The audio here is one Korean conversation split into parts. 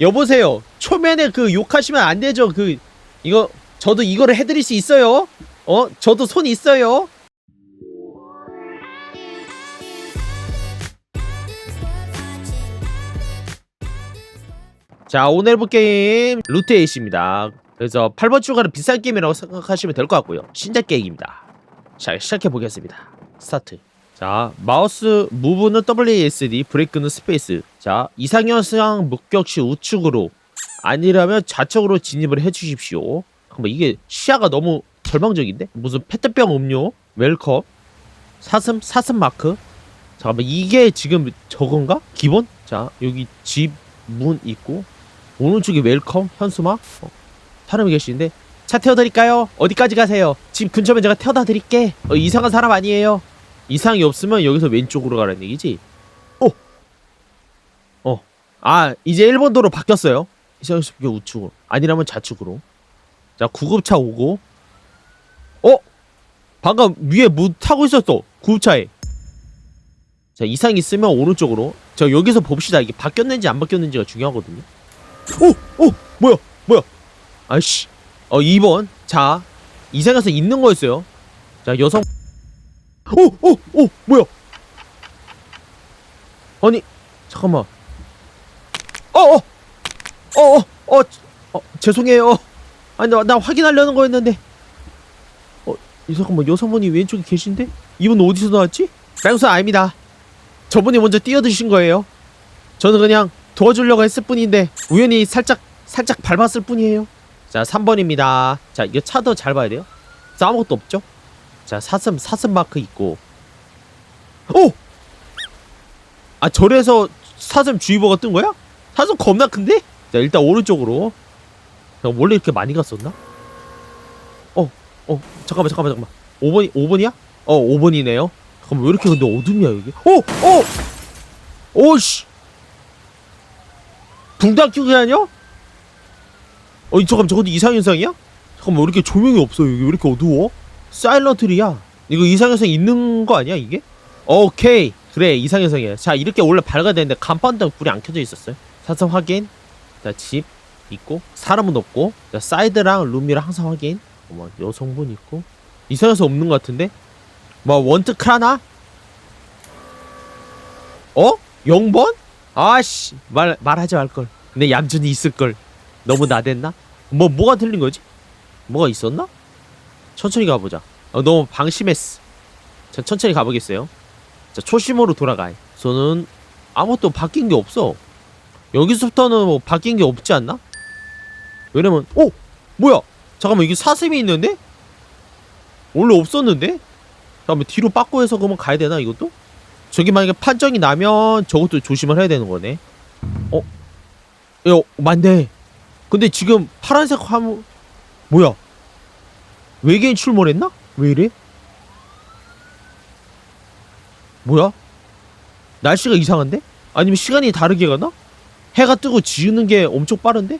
여보세요. 초면에 그 욕하시면 안 되죠. 그 이거 저도 이거를 해드릴 수 있어요. 어? 저도 손 있어요. 자 오늘 볼 게임 루트 에이스입니다. 그래서 8번 추가는 비싼 게임이라고 생각하시면 될 것 같고요. 신작 게임입니다. 자 시작해 보겠습니다. 스타트. 자 마우스 무브는 WASD 브레이크는 스페이스. 자 이상현상 목격 시 우측으로 아니라면 좌측으로 진입을 해주십시오. 잠깐만 이게 시야가 너무 절망적인데? 무슨 페트병 음료 웰컴 사슴 사슴 마크 잠깐만 이게 지금 저건가? 기본? 자 여기 집 문 있고 오른쪽에 웰컴 현수막 어, 사람이 계시는데 차 태워드릴까요? 어디까지 가세요? 집 근처면 제가 태워다 드릴게 어, 이상한 사람 아니에요 이상이 없으면 여기서 왼쪽으로 가라는 얘기지? 어. 어어 이제 1번 도로 바뀌었어요. 이상이 없으면 우측으로. 아니라면 좌측으로. 자 구급차 오고. 어? 방금 위에 뭐 타고 있었어 구급차에. 자 이상 있으면 오른쪽으로. 자 여기서 봅시다. 이게 바뀌었는지 안 바뀌었는지가 중요하거든요. 오! 오! 뭐야? 뭐야? 아이씨. 어 2번. 자 이상에서 있는 거였어요. 자 여성 오! 오! 오! 뭐야 아니 잠깐만 어어 어어 어, 어, 죄송해요 아니 나, 나 확인하려는 거였는데 어이 잠깐만 여성분이 왼쪽에 계신데 이분 어디서 나왔지? 뺑수 아닙니다 저분이 먼저 뛰어드신 거예요. 저는 그냥 도와주려고 했을 뿐인데 우연히 살짝 살짝 밟았을 뿐이에요. 자, 3번입니다. 자, 이거 차도 잘 봐야 돼요. 자, 아무것도 없죠? 자, 사슴 사슴 마크 있고. 오! 아, 절에서 사슴 주의보가 뜬 거야? 사슴 겁나 큰데? 자, 일단 오른쪽으로. 야, 원래 이렇게 많이 갔었나? 어, 어, 잠깐만, 잠깐만, 잠깐만. 5번이 5번이야? 어, 5번이네요. 잠깐만 왜 이렇게 근데 어둠이야 여기? 오! 오! 오씨! 붕당 끼고 다녀? 어 잠깐만 저것도 이상현상이야? 잠깐만 왜 이렇게 조명이 없어 여기 왜 이렇게 어두워? 사일런트리야 이거 이상현상 있는 거 아니야 이게? 오케이 그래 이상현상이야 자 이렇게 원래 밝아야 되는데 간판 때문에 불이 안 켜져 있었어요 사선 확인 자집 있고 사람은 없고 자 사이드랑 룸이랑 항상 확인 어머 여성분 있고 이상현상 없는 거 같은데? 뭐 원트 크라나? 어? 0번? 아씨 말 말하지 말걸 근데 얌전히 있을걸 너무 나댔나? 뭐 뭐가 틀린 거지? 뭐가 있었나? 천천히 가보자 어, 너무 방심했어 자 천천히 가보겠어요 자 초심으로 돌아가 저는 아무것도 바뀐 게 없어 여기서부터는 뭐 바뀐 게 없지 않나? 왜냐면 오! 뭐야 잠깐만 이게 사슴이 있는데? 원래 없었는데? 다음에 뒤로 빠꾸 해서 그러면 가야 되나 이것도? 저기 만약에 판정이 나면 저것도 조심을 해야 되는 거네. 어? 야, 맞네. 근데 지금 파란색 화물 뭐야? 외계인 출몰했나? 왜 이래? 뭐야? 날씨가 이상한데? 아니면 시간이 다르게 가나? 해가 뜨고 지우는 게 엄청 빠른데?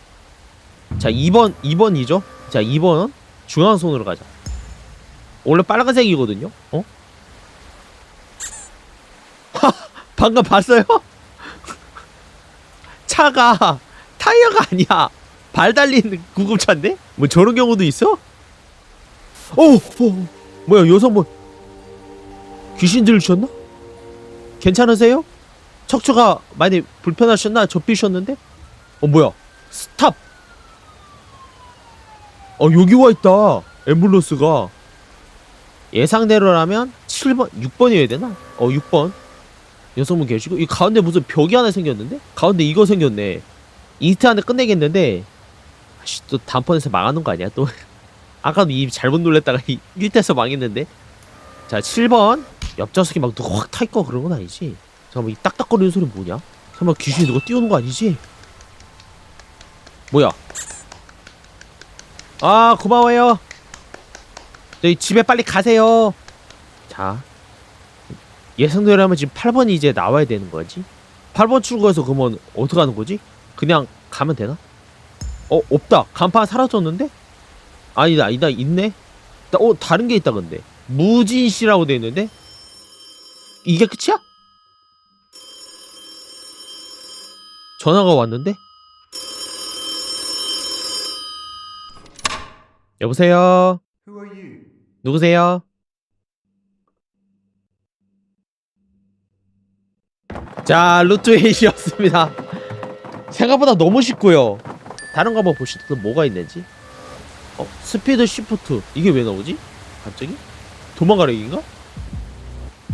자, 2번 2번이죠. 자, 2번 중앙선으로 가자. 원래 빨간색이거든요. 어? 하, 방금 봤어요? 차가 타이어가 아니야. 발 달린 구급차인데? 뭐 저런 경우도 있어? 오, 오 뭐야 여성분 귀신 들으셨나? 괜찮으세요? 척추가 많이 불편하셨나? 접히셨는데? 어 뭐야 스탑 어 여기 와 있다 앰뷸런스가 예상대로라면 7번, 6번이어야 되나? 어, 6번. 여성분 계시고, 이 가운데 무슨 벽이 하나 생겼는데? 가운데 이거 생겼네. 이스트 안에 끝내겠는데, 아씨, 또 단번에서 망하는 거 아니야, 또? 아까도 이 잘못 놀랬다가 1대에서 망했는데? 자, 7번. 옆 좌석에 막 누가 확 타있고 그런 건 아니지? 잠깐만, 이 딱딱거리는 소리 뭐냐? 잠깐만, 귀신이 누가 뛰어오는 거 아니지? 뭐야? 아, 고마워요. 저희 집에 빨리 가세요. 자. 예상대로라면 지금 8번이 이제 나와야 되는 거지. 8번 출구에서 그러면 어떻게 하는 거지? 그냥 가면 되나? 어, 없다. 간판 사라졌는데? 아니다 아니다 있네? 어 다른 게 있다 근데 무진씨라고 돼 있는데? 이게 끝이야? 전화가 왔는데? 여보세요? 누구세요? 자, 루트 에이였습니다 생각보다 너무 쉽고요. 다른 거 한번 봅시다. 또 뭐가 있는지. 어, 스피드 시프트. 이게 왜 나오지? 갑자기? 도망가려기인가?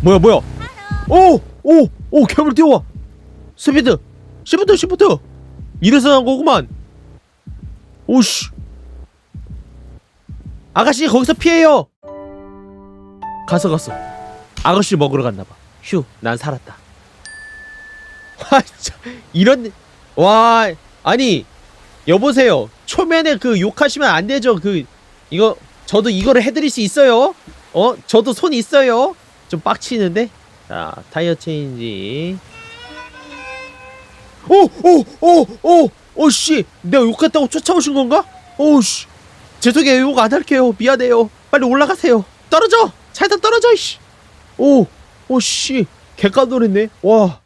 뭐야, 뭐야? 오! 오! 오! 괴물 뛰어와! 스피드! 시프트, 시프트! 이래서 난 거구만! 오씨! 아가씨, 거기서 피해요! 갔어, 갔어. 아가씨 먹으러 갔나봐. 휴, 난 살았다. 와, 진짜, 이런, 와, 아니, 여보세요. 초면에 그 욕하시면 안 되죠. 그, 이거, 저도 이거를 해드릴 수 있어요. 어? 저도 손 있어요. 좀 빡치는데? 자, 타이어 체인지. 오! 오! 오! 오! 오, 씨! 내가 욕했다고 쫓아오신 건가? 오, 씨! 죄송해요. 욕 안 할게요. 미안해요. 빨리 올라가세요. 떨어져! 차에다 떨어져, 씨! 오! 오, 씨! 개깜놀했네. 와.